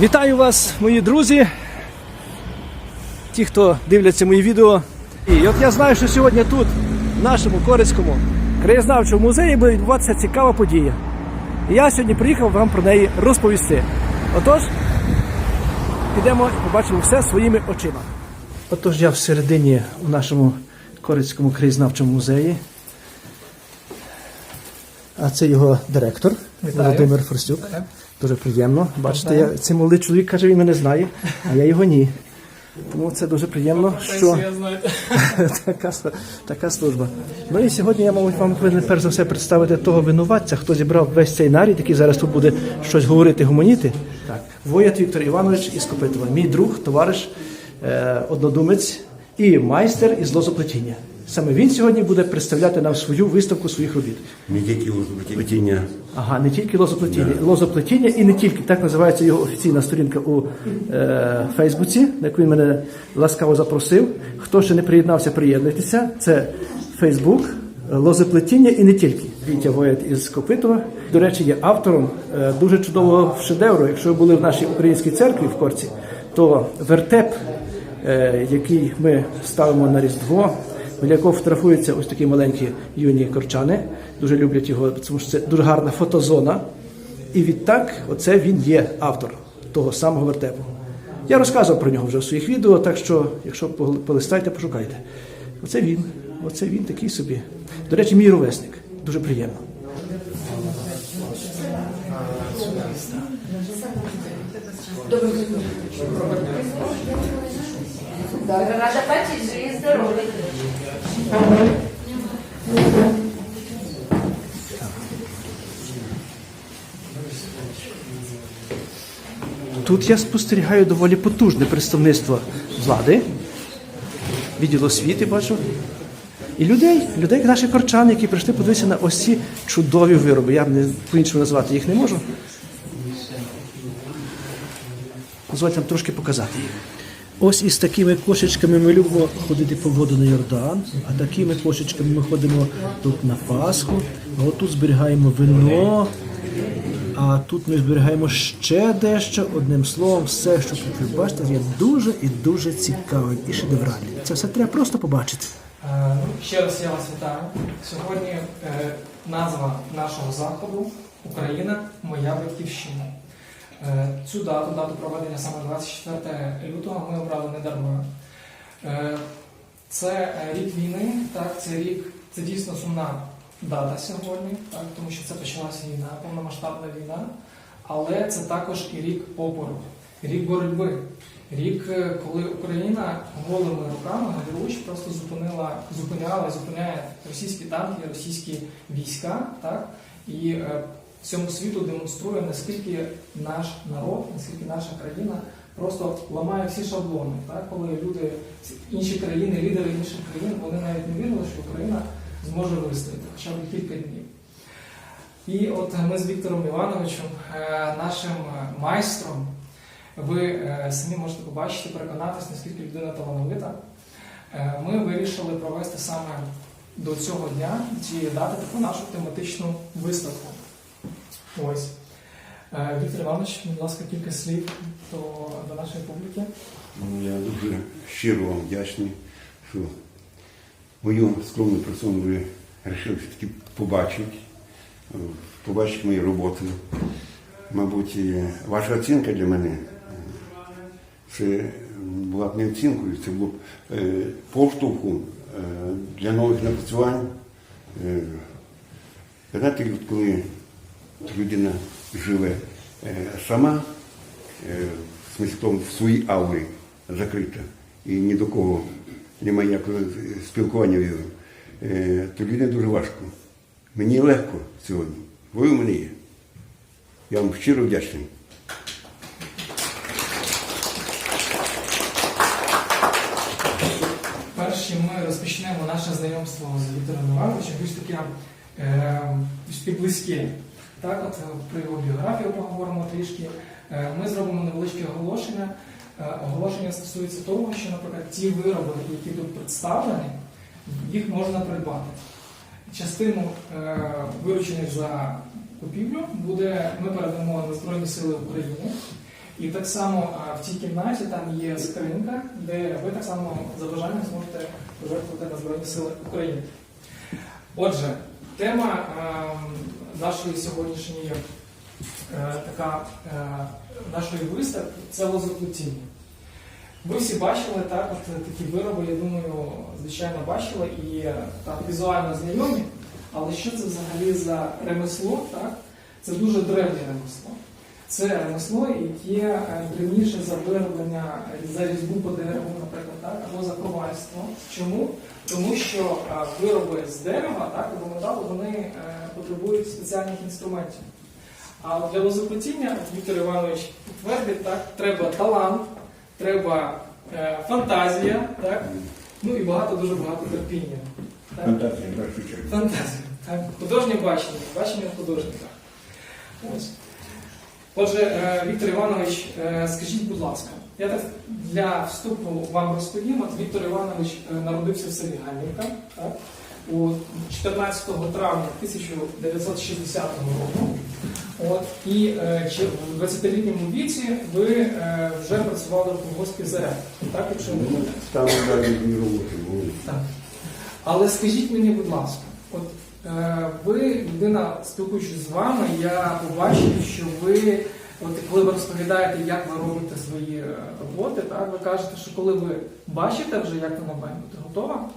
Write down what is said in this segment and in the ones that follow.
Вітаю вас, мої друзі, ті, хто дивляться мої відео. І от я знаю, що сьогодні тут, в нашому Корицькому краєзнавчому музеї, буде відбуватися цікава подія. І я сьогодні приїхав вам про неї розповісти. Отож, підемо і побачимо все своїми очима. Отож, я всередині у нашому Корицькому краєзнавчому музеї. А це його директор Володимир Форстюк. Дуже приємно. Бачите, я, цей молодий чоловік каже, він мене знає, а я його ні. Тому це дуже приємно, що така, така служба. Ну і сьогодні я, мабуть, вам повинен перш за все представити того винуватця, хто зібрав весь цей нарід, який зараз тут буде щось говорити, гуманіти. Так, Воят Віктор Іванович із Копитова, мій друг, товариш, е, однодумець і майстер із лозоплетіння. Саме він сьогодні буде представляти нам свою виставку своїх робіт. Не тільки плетіння. Ага, не тільки лозоплетіння. Лозоплетіння і не тільки так називається його офіційна сторінка у е, Фейсбуці, на яку він мене ласкаво запросив. Хто ще не приєднався, приєднуйтеся. Це Фейсбук, лозоплетіння і не тільки. Вітя Воєт із Копитова. До речі, є автором е, дуже чудового шедевру. Якщо ви були в нашій українській церкві в Корці, то вертеп, е, який ми ставимо на Різдво. Біля якого фотографуються ось такі маленькі юні корчани. Дуже люблять його, тому що це дуже гарна фотозона. І відтак, оце він є автор того самого вертепу. Я розказував про нього вже в своїх відео, так що, якщо полистайте, пошукайте. Оце він. Оце він такий собі. До речі, мій ровесник. Дуже приємно. Рада бачити, що є здоровий. Тут я спостерігаю доволі потужне представництво влади, відділ освіти бачу. І людей, людей, наших корчан, які прийшли подивитися на ось ці чудові вироби. Я по-іншому назвати їх не можу. Дозвольте нам трошки показати їх. Ось із такими кошечками ми любимо ходити по воду на Йордан, а такими кошечками ми ходимо тут на Пасху, а от тут зберігаємо вино, а тут ми зберігаємо ще дещо. Одним словом, все, що тут ви бачите, є дуже і дуже цікавим і шедевральним. Це все треба просто побачити. Е, Ще раз я вас вітаю. Сьогодні е, назва нашого заходу Україна моя батьківщина. Е, Цю дату, дату проведення саме 24 лютого, ми обрали не дарма. Е, Це е, рік війни, так, це рік, це дійсно сумна дата сьогодні, так, тому що це почалася війна, повномасштабна війна, але це також і рік опору, рік боротьби. Рік, коли Україна голими руками Галіруч просто зупинила, зупиняла, зупиняє російські танки, російські війська, так і всьому світу демонструє, наскільки наш народ, наскільки наша країна просто ламає всі шаблони. Так, коли люди, інші країни, лідери інших країн, вони навіть не вірили, що Україна зможе вистояти хоча б кілька днів. І от ми з Віктором Івановичем, е, нашим е, майстром, ви е, самі можете побачити, переконатися, наскільки людина талановита. Ми вирішили провести саме до цього дня, цієї дати, таку нашу тематичну виставку. Ось. Е, Віктор Іванович, будь ласка, кілька слів до, до нашої публіки. Ну, Я дуже щиро вам вдячний, що мою скромну персону ви вирішили все-таки побачити, е, побачити мої роботи. Мабуть, ваша оцінка для мене е, це була б не оцінкою, це було б поштовхом для нових напрацювань. Знаєте, коли людина живе е, сама, е, тому, в своїй аурі закрита, і ні до кого немає ніякого спілкування е, то людині дуже важко. Мені легко сьогодні. Ви у мене є. Я вам щиро вдячний. Перш ми розпочнемо наше знайомство з Віктором Івановичем, більш таке близьке. Так, от е, про його біографію поговоримо трішки. Е, Ми зробимо невеличке оголошення. Е, Оголошення стосується того, що, наприклад, ті вироби, які тут представлені, їх можна придбати. Частину виручених за купівлю буде, ми передамо на Збройні Сили України. І так само в цій кімнаті там є скринька, де ви так само за бажанням зможете пожертвувати на Збройні Сили України. Отже, тема ем, нашої сьогоднішньої е, така е, нашої виставки це лозоплетіння. Ви всі бачили так, от такі вироби, я думаю, звичайно, бачили і е, так візуально знайомі. Але що це взагалі за ремесло? Так? Це дуже древнє ремесло. Це ремесло, яке е, древніше за вироблення е, за різьбу по дереву, наприклад, так, або за ковальство. Чому? Тому що е, вироби з дерева так, або металу вони е, потребують спеціальних інструментів. А для лозоплетіння Віктор Іванович підтвердить, так, треба талант, треба е, фантазія, так, ну і багато, дуже багато терпіння. Так? Фантазія. Фантазія. Так? Художнє бачення, бачення художника. Ось. Отже, е, Віктор Іванович, е, скажіть, будь ласка, я так для вступу вам розповім. От Віктор Іванович е, народився в селі Ганнівка у 14 травня 1960 року. От, і в 20-літньому віці ви вже працювали в колгоспі заряд. Так, якщо не? Там далі роботи були. Так. Але скажіть мені, будь ласка, от ви, людина, спілкуючись з вами, я побачив, що ви, от коли ви розповідаєте, як ви робите свої е, роботи, так, ви кажете, що коли ви бачите вже, як вона має бути готова,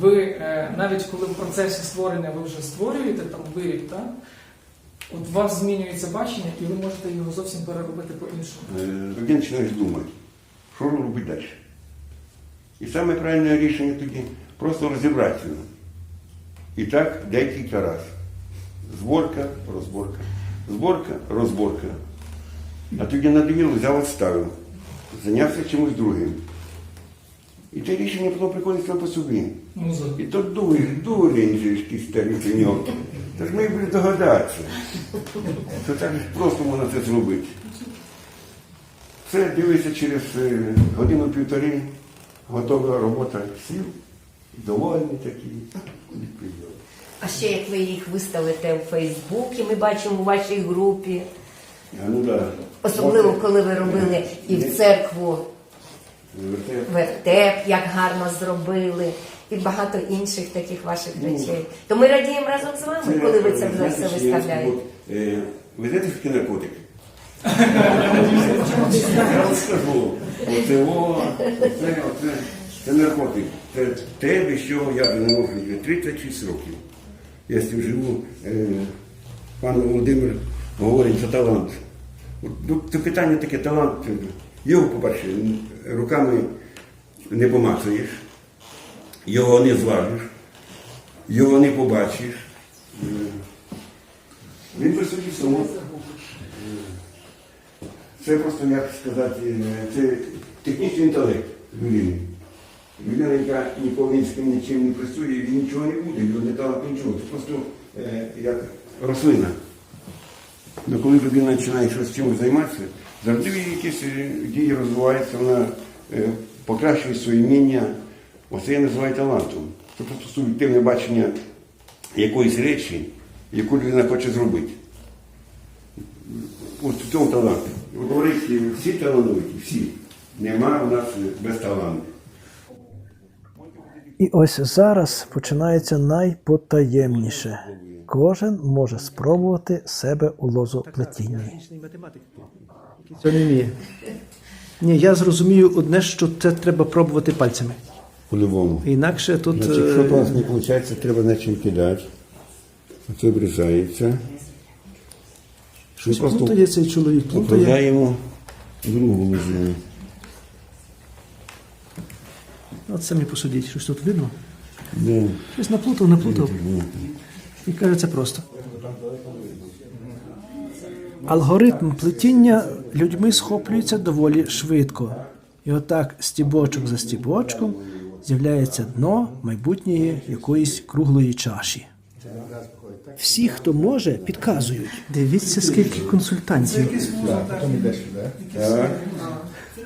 ви е, навіть коли в процесі створення ви вже створюєте там виріб, так, от у вас змінюється бачення, і ви можете його зовсім переробити по-іншому. Е, Тоді починаєш думати, що робити далі. І саме правильне рішення тоді просто розібратися. І так декілька разів. Зборка, розборка, зборка, розборка. А тоді надоїло, взяв відставив. Зайнявся чимось другим. І те рішення потім приходить сам по собі. І то дурень, дурень же ж якийсь старий пеньок. Та ж ми б догадатися, що так просто можна це зробити. Все дивишся через е, годину-півтори, готова робота сів, довольні такі. А ще як ви їх виставите у Фейсбуці, ми бачимо у вашій групі. А ну да. Особливо, коли ви робили і в церкву Вертеп. вертеп, як гарно зробили, і багато інших таких ваших речей. То ми радіємо разом з вами, коли ви це вже все виставляєте. Е, Ви знаєте, що таке наркотик? Я вам скажу. Оце, оце, оце, це наркотик. Це те, без чого я не можу жити. 36 років. Я з цим живу. Е, Пан Володимир говорить за талант. Ну, Це питання таке талант. Його, по-перше, руками не помацаєш, його не зважиш, його не побачиш. Е, Він при собі само. Це просто, як сказати, е, це технічний інтелект людини. Людина, яка ніколи ні з ким нічим не працює, він нічого не буде, його не талант нічого. Це просто е, як рослина. Ну, коли людина починає щось чимось займатися, завжди якісь е, дії розвиваються, вона е, покращує своє вміння. Оце я називаю талантом. Це просто суб'єктивне бачення якоїсь речі, яку людина хоче зробити. Ось в цьому талант. Ви говорите, всі талановиті, всі. Нема у нас без таланту. І ось зараз починається найпотаємніше. Кожен може спробувати себе у лозоплетінні. Це не вміє. Ні, я зрозумію одне, що це треба пробувати пальцями. По-любому. Інакше тут. Значить, якщо е, у вас не виходить, треба на чим кидати. Оце обрізається. Щось просто плутає цей чоловік, плутає. Покладаємо другу лозину. От самі посудіть, щось тут видно. Да. Щось наплутав, наплутав. І каже, це просто. Алгоритм плетіння людьми схоплюється доволі швидко. І отак стібочок за стібочком з'являється дно майбутньої якоїсь круглої чаші. Всі, хто може, підказують. Дивіться, скільки консультантів.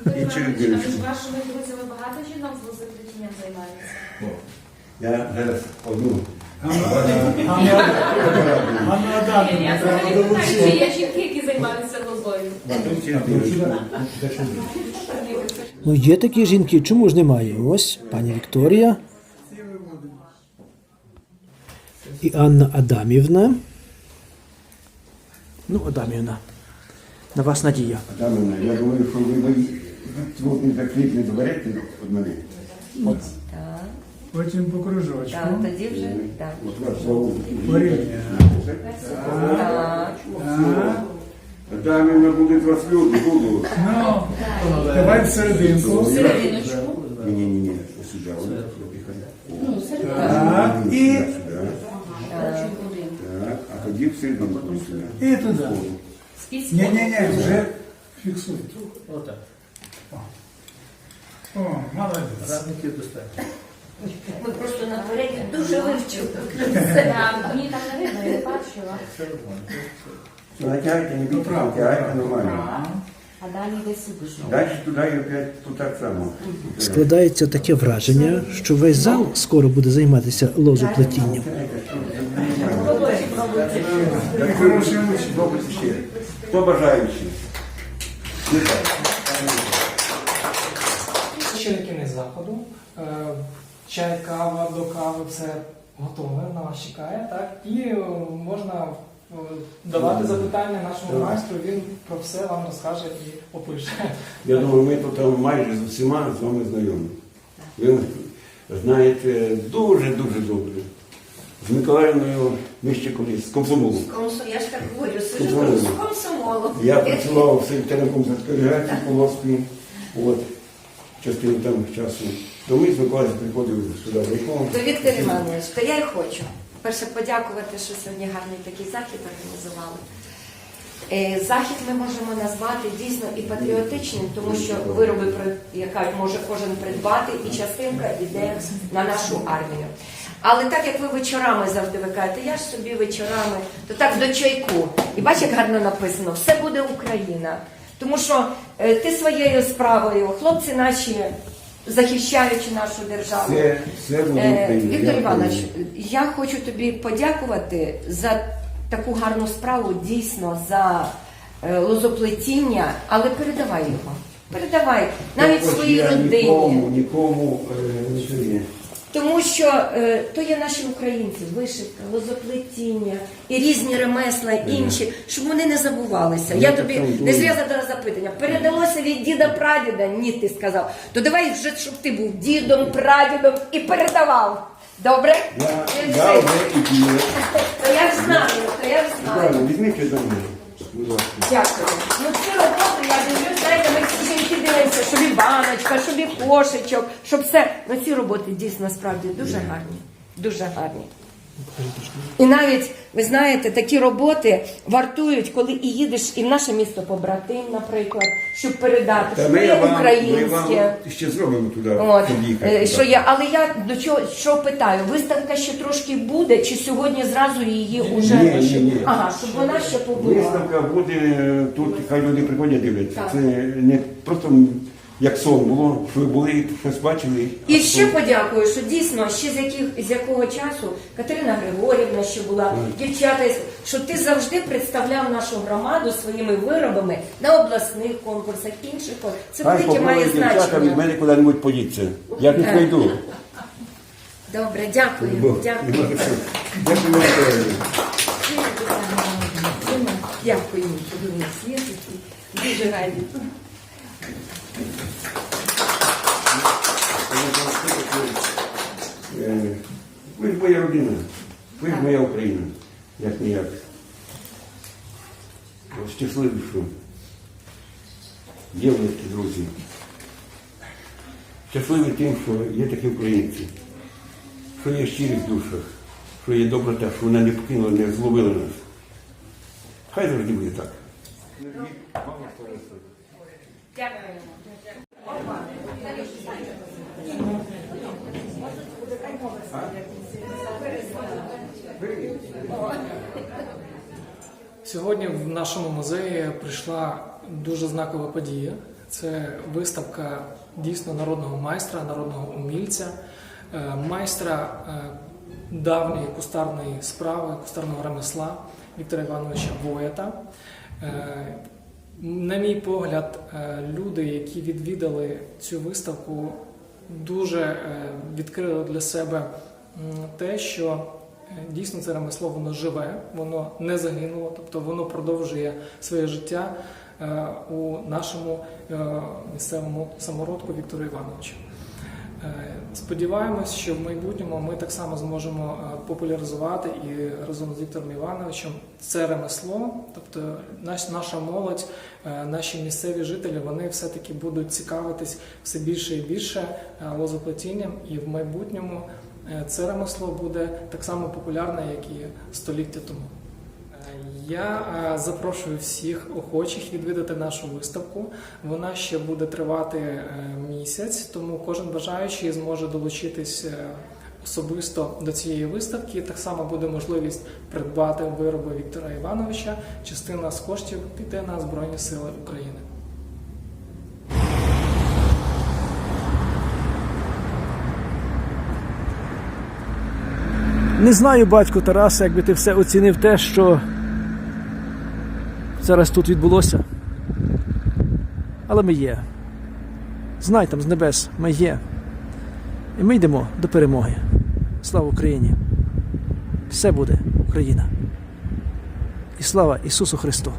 Так. І через З вашими друзями багато жінок з лозоплетінням займаються? Я зараз одну. Я взагалі питаю, чи є жінки, які займаються лозою? Ну, є такі жінки, чому ж немає? Ось пані Вікторія. І Анна Адамівна. Ну, Адамівна. На вас надія. Адамовна, я думаю, що ви ви сьогодні за хліб не заберете від мене. Так, Потім по кружочку. так, тоді вже так. От ваш слово. Порівняно. Так. Адамівна буде вас люди, буду. Ну, давай в серединку. Серединочку. Ні, ні, ні, ні, сюди, от, запихай. Ну, серединочку. Так, і, Сюди, Коротше, один. так, а тоді в серединку сюди. і туди. Скільки? Ні, ні, ні, вже фіксуй. О, молодець. Ми просто на переді дуже вивчили. Мені там не видно, я не бачила. Натягайте, не бійте, натягайте нормально. А далі десь сюди. Далі туди і опять тут так само. Складається таке враження, що весь зал скоро буде займатися лозоплетінням. Так хороший учень, добре ще. Хто бажаючий? Не так. Ще не кінець заходу. Е, Чай, кава, до кави, все готове, на вас чекає, так? І е, можна е, давати запитання нашому майстру, він про все вам розкаже і опише. Я думаю, ми тут майже з усіма з вами знайомі. Ви знаєте дуже-дуже добре. З Миколаївною ми ще колись, з комсомолом. Я ж так говорю, сижу Комсомолом. з комсомолом. Я працював секретарем консультації по Москві, от, частину там часу. То ми з приходили сюди в. То Віктор Іванович, то я й хочу. Перше подякувати, що сьогодні гарний такий захід організували. Е, Захід ми можемо назвати дійсно і патріотичним, тому що вироби, яка може кожен придбати, і частинка йде на нашу армію. Але так як ви вечорами завжди ви кажете, я ж собі вечорами, то так до чайку. І бач, як гарно написано, все буде Україна. Тому що е, ти своєю справою, хлопці наші, захищаючи нашу державу. Все, все буде Е, Віктор Іванович, я хочу тобі подякувати за таку гарну справу, дійсно за е, лозоплетіння, але передавай його. Передавай навіть Також своїй родині. Нікому, нікому не. Тому що е, то є наші українці, вишивка, лозоплетіння і різні ремесла, інші, щоб вони не забувалися. Я тобі не зря задала запитання. Передалося від діда прадіда? Ні, ти сказав. То давай вже, щоб ти був дідом, прадідом і передавав. Добре? Я, вже знаю, то я знаю. Дякую. Ну роботи, я дивлюсь, знаєте, ми всі жінки дивимося, щоб і баночка, щоб і кошечок, щоб все. Ну ці роботи дійсно справді дуже гарні. Дуже гарні. І навіть, ви знаєте, такі роботи вартують, коли і їдеш і в наше місто побратим, наприклад, щоб передати, Та що ми є вам, ми українське. вам ще зробимо туди От, під'їхати. е, що я, але я до чого що питаю? Виставка ще трошки буде, чи сьогодні зразу її уже Ні, ні, ні. ага, щоб вона ще побула. Виставка буде е, тут, хай люди приходять дивляться. Так. Це не просто як сон було, що ви були, щось бачили. І ще подякую, що дійсно ще з яких з якого часу Катерина Григорівна ще була, дівчата, що ти завжди представляв нашу громаду своїми виробами на обласних конкурсах, інших. Це велике має дівчата від значення. мене куди-небудь подіться. Я Так. підійду. Добре, дякую, дякую. Дякую. Дякую. Дякую, Подивись, світить. Дуже раді. Е, Ви ж моя родина, ви ж моя Україна, як ніяк. Щасливі, що є в нас друзі. Щасливі тим, що є такі українці, що є щирі в душах, що є доброта, що вона не покинула, не зловила нас. Хай завжди буде так. Дякую. Сьогодні в нашому музеї прийшла дуже знакова подія. Це виставка дійсно народного майстра, народного умільця, е, майстра е, давньої кустарної справи, кустарного ремесла Віктора Івановича Воята. Е, На мій погляд, люди, які відвідали цю виставку, дуже е, відкрили для себе те, що е, дійсно це ремесло воно живе, воно не загинуло, тобто воно продовжує своє життя е, у нашому місцевому самородку Віктору Івановичу. Е, Сподіваємось, що в майбутньому ми так само зможемо е, популяризувати і разом з Віктором Івановичем це ремесло, тобто наша молодь, е, наші місцеві жителі, вони все-таки будуть цікавитись все більше і більше лозоплетінням, і в майбутньому це ремесло буде так само популярне, як і століття тому. Я е, запрошую всіх охочих відвідати нашу виставку. Вона ще буде тривати е, місяць, тому кожен бажаючий зможе долучитись е, особисто до цієї виставки. Так само буде можливість придбати вироби Віктора Івановича. Частина з коштів піде на Збройні Сили України. Не знаю, батько Тараса, якби ти все оцінив те, що зараз тут відбулося. Але ми є. Знай там з небес, ми є. І ми йдемо до перемоги. Слава Україні! Все буде Україна. І слава Ісусу Христу!